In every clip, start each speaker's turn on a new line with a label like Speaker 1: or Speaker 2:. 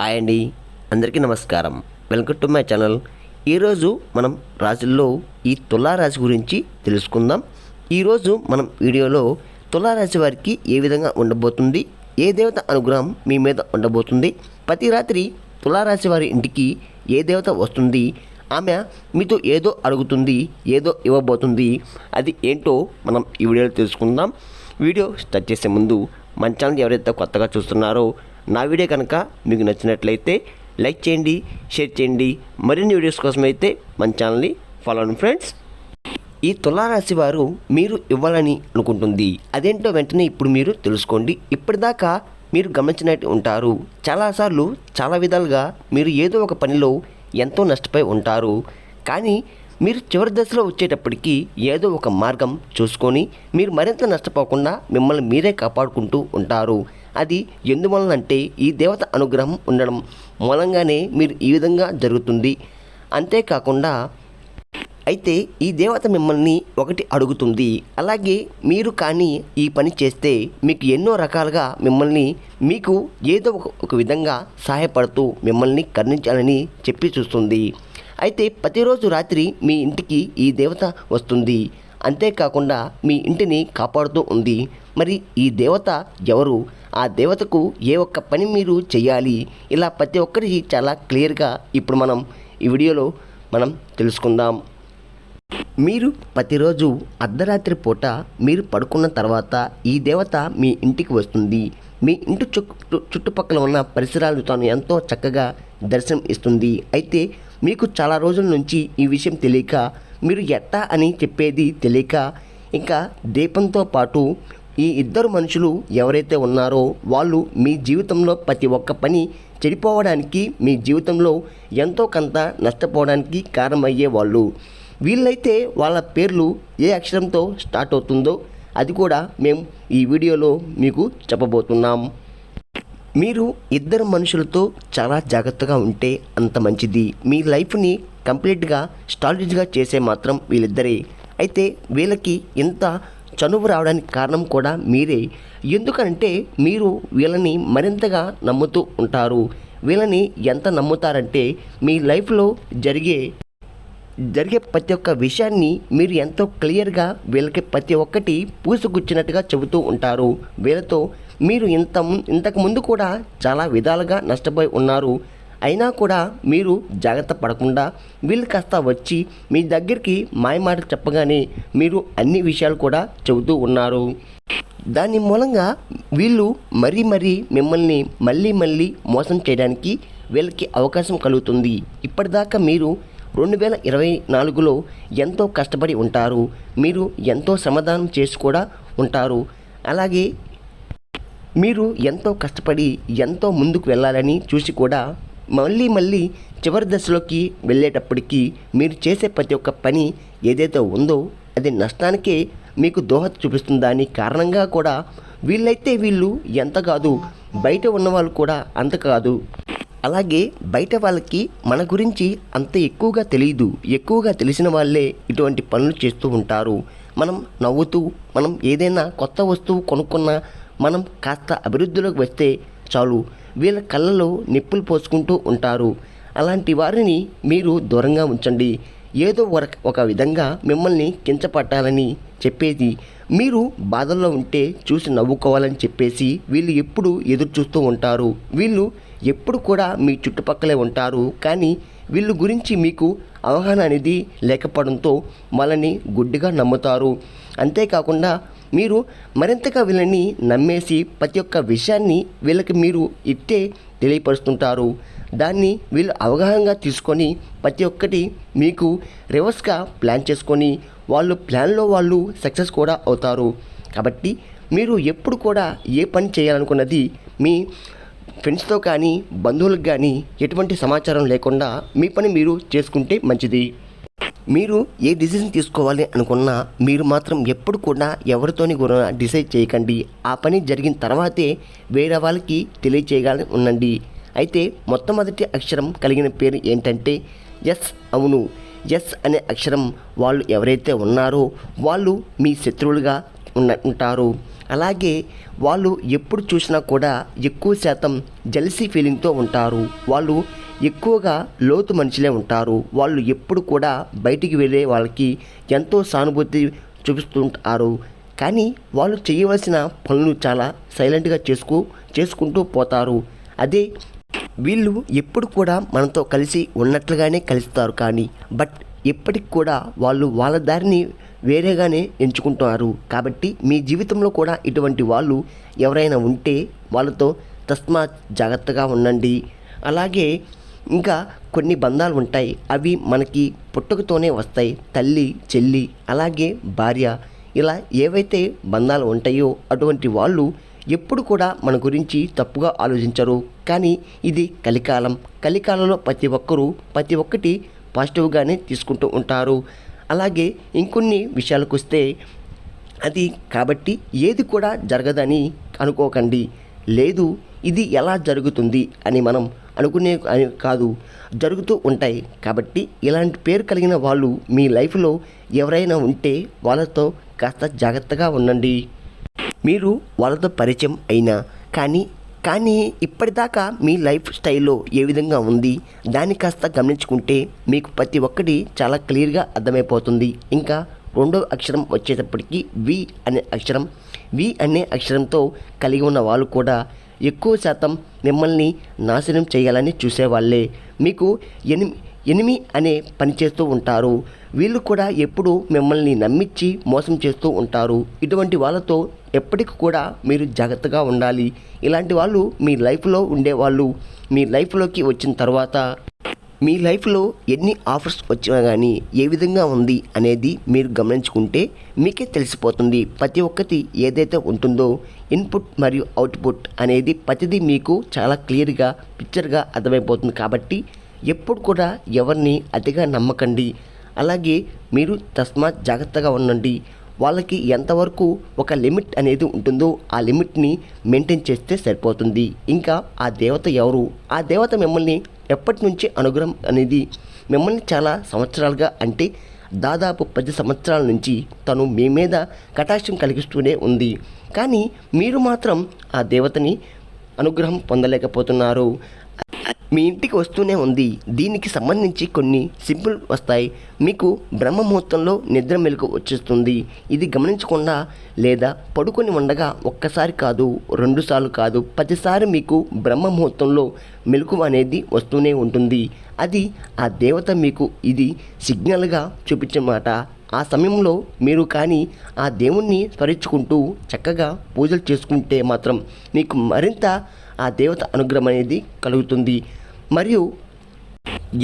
Speaker 1: Hi అండి. అందరికీ నమస్కారం. Welcome to my channel. ఈరోజు మనం రాజుల్లో ఈ తులారాశి గురించి తెలుసుకుందాం. ఈరోజు మనం వీడియోలో తులారాశి వారికి ఏ విధంగా ఉండబోతుంది ఏ దేవత అనుగ్రహం మీ మీద ఉండబోతుంది ప్రతి రాత్రి తులారాశి వారి ఇంటికి ఏ దేవత వస్తుంది ఆమె మీతో ఏదో అడుగుతుంది ఏదో ఇవ్వబోతుంది అది ఏంటో మనం ఈ వీడియోలో తెలుసుకుందాం. వీడియో స్టార్ట్ చేసే ముందు మన ఛానల్ ఎవరైతే కొత్తగా చూస్తున్నారో నా వీడియో కనుక మీకు నచ్చినట్లయితే లైక్ చేయండి షేర్ చేయండి. మరిన్ని వీడియోస్ కోసం అయితే మన ఛానల్ని ఫాలో అవ్వండి ఫ్రెండ్స్ ఈ తులారాశి వారు మీరు ఇవ్వాలని అనుకుంటుంది. అదేంటో వెంటనే ఇప్పుడు మీరు తెలుసుకోండి. ఇప్పటిదాకా మీరు గమనించినట్టు ఉంటారు. చాలాసార్లు చాలా విధాలుగా మీరు ఏదో ఒక పనిలో ఎంతో నష్టపోయి ఉంటారు. కానీ మీరు చివరి దశలో వచ్చేటప్పటికి ఏదో ఒక మార్గం చూసుకొని మీరు మరింత నష్టపోకుండా మిమ్మల్ని మీరే కాపాడుకుంటూ ఉంటారు. అది ఎందువలనంటే ఈ దేవత అనుగ్రహం ఉండడం మూలంగానే మీరు ఈ విధంగా జరుగుతుంది. అంతేకాకుండా అయితే ఈ దేవత మిమ్మల్ని ఒకటి అడుగుతుంది. అలాగే మీరు కానీ ఈ పని చేస్తే మీకు ఎన్నో రకాలుగా మిమ్మల్ని మీకు ఏదో ఒక విధంగా సహాయపడుతూ మిమ్మల్ని కరుణించాలని చెప్పి చూస్తుంది. అయితే ప్రతిరోజు రాత్రి మీ ఇంటికి ఈ దేవత వస్తుంది. అంతేకాకుండా మీ ఇంటిని కాపాడుతూ ఉంది. మరి ఈ దేవత ఎవరు? ఆ దేవతకు ఏ ఒక్క పని మీరు చేయాలి ఇలా ప్రతి ఒక్కరికి చాలా క్లియర్గా ఇప్పుడు మనం ఈ వీడియోలో మనం తెలుసుకుందాం. మీరు ప్రతిరోజు అర్ధరాత్రి పూట మీరు పడుకున్న తర్వాత ఈ దేవత మీ ఇంటికి వస్తుంది. మీ ఇంటి చుట్టూ చుట్టుపక్కల ఉన్న పరిసరాలు తాను ఎంతో చక్కగా దర్శనం ఇస్తుంది. అయితే మీకు చాలా రోజుల నుంచి ఈ విషయం తెలియక మీరు ఎట్టా అని చెప్పేది తెలియక ఇంకా దీపంతో పాటు ఈ ఇద్దరు మనుషులు ఎవరైతే ఉన్నారో వాళ్ళు మీ జీవితంలో ప్రతి ఒక్క పని చెడిపోవడానికి మీ జీవితంలో ఎంతో కొంత నష్టపోవడానికి కారణమయ్యే వాళ్ళు. వీళ్ళైతే వాళ్ళ పేర్లు ఏ అక్షరంతో స్టార్ట్ అవుతుందో అది కూడా మేము ఈ వీడియోలో మీకు చెప్పబోతున్నాం. మీరు ఇద్దరు మనుషులతో చాలా జాగ్రత్తగా ఉంటే అంత మంచిది. మీ లైఫ్ని కంప్లీట్గా స్టాలిజ్గా చేసే మాత్రం వీళ్ళిద్దరే. అయితే వీళ్ళకి ఇంత చనువు రావడానికి కారణం కూడా మీరే. ఎందుకంటే మీరు వీళ్ళని మరింతగా నమ్ముతూ ఉంటారు. వీళ్ళని ఎంత నమ్ముతారంటే మీ లైఫ్లో జరిగే జరిగే ప్రతి ఒక్క విషయాన్ని మీరు ఎంతో క్లియర్గా వీళ్ళకి ప్రతి ఒక్కటి పూసుగుచ్చినట్టుగా చెబుతూ ఉంటారు. వీళ్ళతో మీరు ఇంత ఇంతకు ముందు కూడా చాలా విధాలుగా నష్టపోయి ఉన్నారు. అయినా కూడా మీరు జాగ్రత్త పడకుండా వీళ్ళు కాస్త వచ్చి మీ దగ్గరికి మాయమాట చెప్పగానే మీరు అన్ని విషయాలు కూడా చెబుతూ ఉన్నారు. దాని మూలంగా వీళ్ళు మరీ మరీ మిమ్మల్ని మళ్ళీ మళ్ళీ మోసం చేయడానికి వీళ్ళకి అవకాశం కలుగుతుంది. ఇప్పటిదాకా మీరు రెండు వేల ఇరవై నాలుగులో ఎంతో కష్టపడి ఉంటారు. మీరు ఎంతో సమాధానం చేసి కూడా ఉంటారు. అలాగే మీరు ఎంతో కష్టపడి ఎంతో ముందుకు వెళ్ళాలని చూసి కూడా మళ్ళీ మళ్ళీ చివరి దశలోకి వెళ్ళేటప్పటికీ మీరు చేసే ప్రతి ఒక్క పని ఏదైతే ఉందో అది నష్టానికే మీకు దోహద చూపిస్తుంది దాని కారణంగా కూడా వీళ్ళైతే వీళ్ళు ఎంత కాదు బయట ఉన్నవాళ్ళు కూడా అంత కాదు. అలాగే బయట వాళ్ళకి మన గురించి అంత ఎక్కువగా తెలియదు. ఎక్కువగా తెలిసిన వాళ్ళే ఇటువంటి పనులు చేస్తూ ఉంటారు. మనం నవ్వుతూ మనం ఏదైనా కొత్త వస్తువు కొనుక్కున్నా మనం కాస్త అభివృద్ధిలోకి వస్తే చాలు. వీళ్ళ కళ్ళలో నిప్పులు పోసుకుంటూ ఉంటారు. అలాంటి వారిని మీరు దూరంగా ఉంచండి. ఏదో ఒక ఒక విధంగా మిమ్మల్ని కించపట్టాలని చెప్పేది. మీరు బాధల్లో ఉంటే చూసి నవ్వుకోవాలని చెప్పేసి వీళ్ళు ఎప్పుడు ఎదురు చూస్తూ ఉంటారు. వీళ్ళు ఎప్పుడు కూడా మీ చుట్టుపక్కలే ఉంటారు. కానీ వీళ్ళ గురించి మీకు అవగాహన అనేది లేకపోవడంతో వాళ్ళని గుడ్డిగా నమ్ముతారు. అంతేకాకుండా మీరు మరింతగా వీళ్ళని నమ్మేసి ప్రతి ఒక్క విషయాన్ని వీళ్ళకి మీరు ఇట్టే తెలియపరుస్తుంటారు. దాన్ని వీళ్ళు అవగాహనగా తీసుకొని ప్రతి ఒక్కటి మీకు రివర్స్గా ప్లాన్ చేసుకొని వాళ్ళు ప్లాన్లో వాళ్ళు సక్సెస్ కూడా అవుతారు. కాబట్టి మీరు ఎప్పుడు కూడా ఏ పని చేయాలనుకున్నది మీ ఫ్రెండ్స్తో కానీ బంధువులకు కానీ ఎటువంటి సమాచారం లేకుండా మీ పని మీరు చేసుకుంటే మంచిది. మీరు ఏ డిసిజన్ తీసుకోవాలి అనుకున్నా మీరు మాత్రం ఎప్పుడు కూడా ఎవరితోని కూడా డిసైడ్ చేయకండి. ఆ పని జరిగిన తర్వాతే వేరే వాళ్ళకి తెలియచేయగాలని ఉండండి. అయితే మొట్టమొదటి అక్షరం కలిగిన పేరు ఏంటంటే ఎస్ అవును. ఎస్ అనే అక్షరం వాళ్ళు ఎవరైతే ఉన్నారో వాళ్ళు మీ శత్రువులుగా ఉన్న ఉంటారు. అలాగే వాళ్ళు ఎప్పుడు చూసినా కూడా ఎక్కువ శాతం జెలసీ ఫీలింగ్తో ఉంటారు. వాళ్ళు ఎక్కువగా లోతు మనుషులే ఉంటారు. వాళ్ళు ఎప్పుడు కూడా బయటికి వెళ్ళే వాళ్ళకి ఎంతో సానుభూతి చూపిస్తుంటారు. కానీ వాళ్ళు చేయవలసిన పనులు చాలా సైలెంట్గా చేసుకు చేసుకుంటూ పోతారు. అదే వీళ్ళు ఎప్పుడు కూడా మనతో కలిసి ఉన్నట్లుగానే కలుస్తారు కానీ బట్ ఎప్పటికి కూడా వాళ్ళు వాళ్ళ దారిని వేరేగానే ఎంచుకుంటున్నారు కాబట్టి మీ జీవితంలో కూడా ఇటువంటి వాళ్ళు ఎవరైనా ఉంటే వాళ్ళతో తస్మా జాగ్రత్తగా ఉండండి. అలాగే ఇంకా కొన్ని బంధాలు ఉంటాయి. అవి మనకి పుట్టుకతోనే వస్తాయి. తల్లి చెల్లి అలాగే భార్య. ఇలా ఏవైతే బంధాలు ఉంటాయో అటువంటి వాళ్ళు ఎప్పుడు కూడా మన గురించి తప్పుగా ఆలోచించరు. కానీ ఇది కలికాలం. కలికాలంలో ప్రతి ఒక్కరూ ప్రతి ఒక్కటి పాజిటివ్గానే తీసుకుంటూ ఉంటారు. అలాగే ఇంకొన్ని విషయాలకు వస్తే అది కాబట్టి ఏది కూడా జరగదని అనుకోకండి. లేదు ఇది ఎలా జరుగుతుంది అని మనం అనుకునే అని కాదు. జరుగుతూ ఉంటాయి. కాబట్టి ఇలాంటి పేరు కలిగిన వాళ్ళు మీ లైఫ్లో ఎవరైనా ఉంటే వాళ్ళతో కాస్త జాగ్రత్తగా ఉండండి. మీరు వాళ్ళతో పరిచయం అయినా కానీ కానీ ఇప్పటిదాకా మీ లైఫ్ స్టైల్లో ఏ విధంగా ఉంది దాన్ని కాస్త గమనించుకుంటే మీకు ప్రతి ఒక్కటి చాలా క్లియర్గా అర్థమైపోతుంది. ఇంకా రెండో అక్షరం వచ్చేటప్పటికి వి అనే అక్షరం వి అనే అక్షరంతో కలిగి ఉన్న వాళ్ళు కూడా ఎక్కువ శాతం మిమ్మల్ని నాశనం చేయాలని చూసేవాళ్ళే. మీకు ఎనిమి ఎనిమి అనే పని చేస్తూ ఉంటారు. వీళ్ళు కూడా ఎప్పుడూ మిమ్మల్ని నమ్మించి మోసం చేస్తూ ఉంటారు. ఇటువంటి వాళ్ళతో ఎప్పటికి కూడా మీరు జాగ్రత్తగా ఉండాలి. ఇలాంటి వాళ్ళు మీ లైఫ్లో ఉండేవాళ్ళు. మీ లైఫ్లోకి వచ్చిన తర్వాత మీ లైఫ్లో ఎన్ని ఆఫర్స్ వచ్చినా కానీ ఏ విధంగా ఉంది అనేది మీరు గమనించుకుంటే మీకే తెలిసిపోతుంది. ప్రతి ఒక్కటి ఏదైతే ఉంటుందో ఇన్పుట్ మరియు అవుట్పుట్ అనేది ప్రతిదీ మీకు చాలా క్లియర్గా పిక్చర్గా అర్థమైపోతుంది. కాబట్టి ఎప్పుడు కూడా ఎవరిని అతిగా నమ్మకండి. అలాగే మీరు తస్మాత్ జాగ్రత్తగా ఉండండి. వాళ్ళకి ఎంతవరకు ఒక లిమిట్ అనేది ఉంటుందో ఆ లిమిట్ని మెయింటైన్ చేస్తే సరిపోతుంది. ఇంకా ఆ దేవత ఎవరు? ఆ దేవత మిమ్మల్ని ఎప్పటి నుంచి అనుగ్రహం అనేది మిమ్మల్ని చాలా సంవత్సరాలుగా అంటే దాదాపు పది సంవత్సరాల నుంచి తను మీ మీద కటాక్షం కలిగిస్తూనే ఉంది. కానీ మీరు మాత్రం ఆ దేవతని అనుగ్రహం పొందలేకపోతున్నారు. మీ ఇంటికి వస్తూనే ఉంది. దీనికి సంబంధించి కొన్ని సింపుల్ వస్తాయి. మీకు బ్రహ్మ ముహూర్తంలో నిద్ర మెలకు వచ్చేస్తుంది. ఇది గమనించకుండా లేదా పడుకొని ఉండగా ఒక్కసారి కాదు రెండుసార్లు కాదు ప్రతిసారి మీకు బ్రహ్మ ముహూర్తంలో మెలకు అనేది వస్తూనే ఉంటుంది. అది ఆ దేవత మీకు ఇది సిగ్నల్గా చూపించమాట ఆ సమయంలో మీరు కానీ ఆ దేవుణ్ణి స్మరించుకుంటూ చక్కగా పూజలు చేసుకుంటే మాత్రం మీకు మరింత ఆ దేవత అనుగ్రహం అనేది కలుగుతుంది. మరియు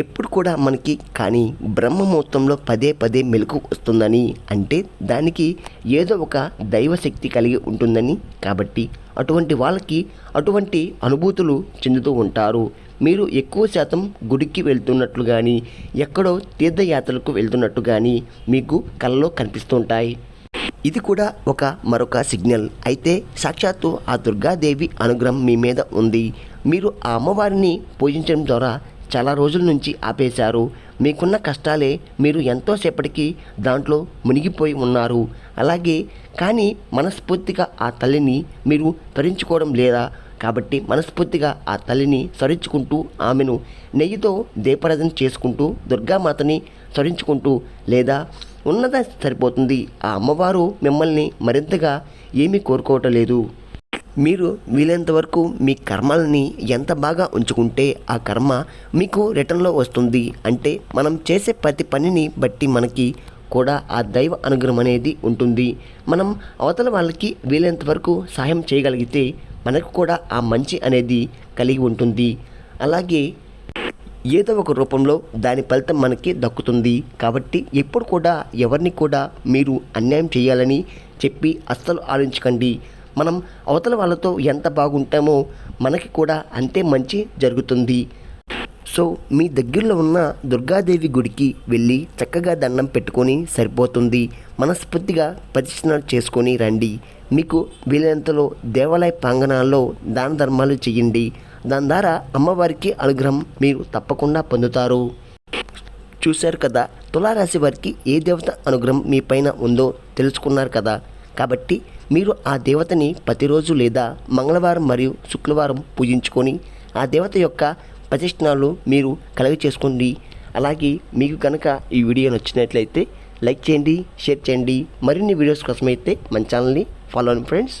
Speaker 1: ఎప్పుడు కూడా మనకి కానీ బ్రహ్మముహూర్తంలో పదే పదే మెలకు వస్తుందని అంటే దానికి ఏదో ఒక దైవశక్తి కలిగి ఉంటుందని. కాబట్టి అటువంటి వాళ్ళకి అటువంటి అనుభూతులు చెందుతూ ఉంటారు. మీరు ఎక్కువ శాతం గుడికి వెళ్తున్నట్లు కానీ ఎక్కడో తీర్థయాత్రలకు వెళ్తున్నట్టు కానీ మీకు కళ్ళలో కనిపిస్తుంటాయి ఇది కూడా ఒక మరొక సిగ్నల్. అయితే సాక్షాత్తు ఆ దుర్గాదేవి అనుగ్రహం మీ మీద ఉంది. మీరు ఆ అమ్మవారిని పూజించడం ద్వారా చాలా రోజుల నుంచి ఆపేశారు. మీకున్న కష్టాలే మీరు ఎంతోసేపటికి దాంట్లో మునిగిపోయి ఉన్నారు. అలాగే కానీ మనస్ఫూర్తిగా ఆ తల్లిని మీరు తరించుకోవడం లేదా కాబట్టి మనస్ఫూర్తిగా ఆ తల్లిని స్మరించుకుంటూ ఆమెను నెయ్యితో దీపారాధన చేసుకుంటూ దుర్గామాతని స్మరించుకుంటూ లేదా ఉన్నదా సరిపోతుంది. ఆ అమ్మవారు మిమ్మల్ని మరింతగా ఏమీ కోరుకోవటం లేదు. మీరు వీలైనంత వరకు మీ కర్మల్ని ఎంత బాగా ఉంచుకుంటే ఆ కర్మ మీకు రిటర్న్లో వస్తుంది. అంటే మనం చేసే ప్రతి పనిని బట్టి మనకి కూడా ఆ దైవ అనుగ్రహం అనేది ఉంటుంది. మనం అవతల వాళ్ళకి వీలైనంత వరకు సహాయం చేయగలిగితే మనకు కూడా ఆ మంచి అనేది కలిగి ఉంటుంది. అలాగే ఏదో ఒక రూపంలో దాని ఫలితం మనకి దక్కుతుంది. కాబట్టి ఎప్పుడు కూడా ఎవరిని కూడా మీరు అన్యాయం చేయాలని చెప్పి అస్సలు ఆలోచించకండి. మనం అవతల వాళ్ళతో ఎంత బాగుంటామో మనకి కూడా అంతే మంచి జరుగుతుంది. సో మీ దగ్గరలో ఉన్న దుర్గాదేవి గుడికి వెళ్ళి చక్కగా దండం పెట్టుకొని సరిపోతుంది. మనస్ఫూర్తిగా ప్రదక్షిణ చేసుకొని రండి. మీకు వీలైనంతలో దేవాలయ ప్రాంగణాల్లో దాన ధర్మాలు చేయండి. దాని ద్వారా అమ్మవారికి అనుగ్రహం మీరు తప్పకుండా పొందుతారు. చూశారు కదా తులారాశి వారికి ఏ దేవత అనుగ్రహం మీ పైన ఉందో తెలుసుకున్నారు కదా. కాబట్టి మీరు ఆ దేవతని ప్రతిరోజు లేదా మంగళవారం మరియు శుక్రవారం పూజించుకొని ఆ దేవత యొక్క ప్రతిష్ఠనాలు మీరు కలగ చేసుకోండి. అలాగే మీకు కనుక ఈ వీడియో నచ్చినట్లయితే లైక్ చేయండి షేర్ చేయండి. మరిన్ని వీడియోస్ కోసమైతే మన ఛానల్ని ఫాలో అవ్వండి ఫ్రెండ్స్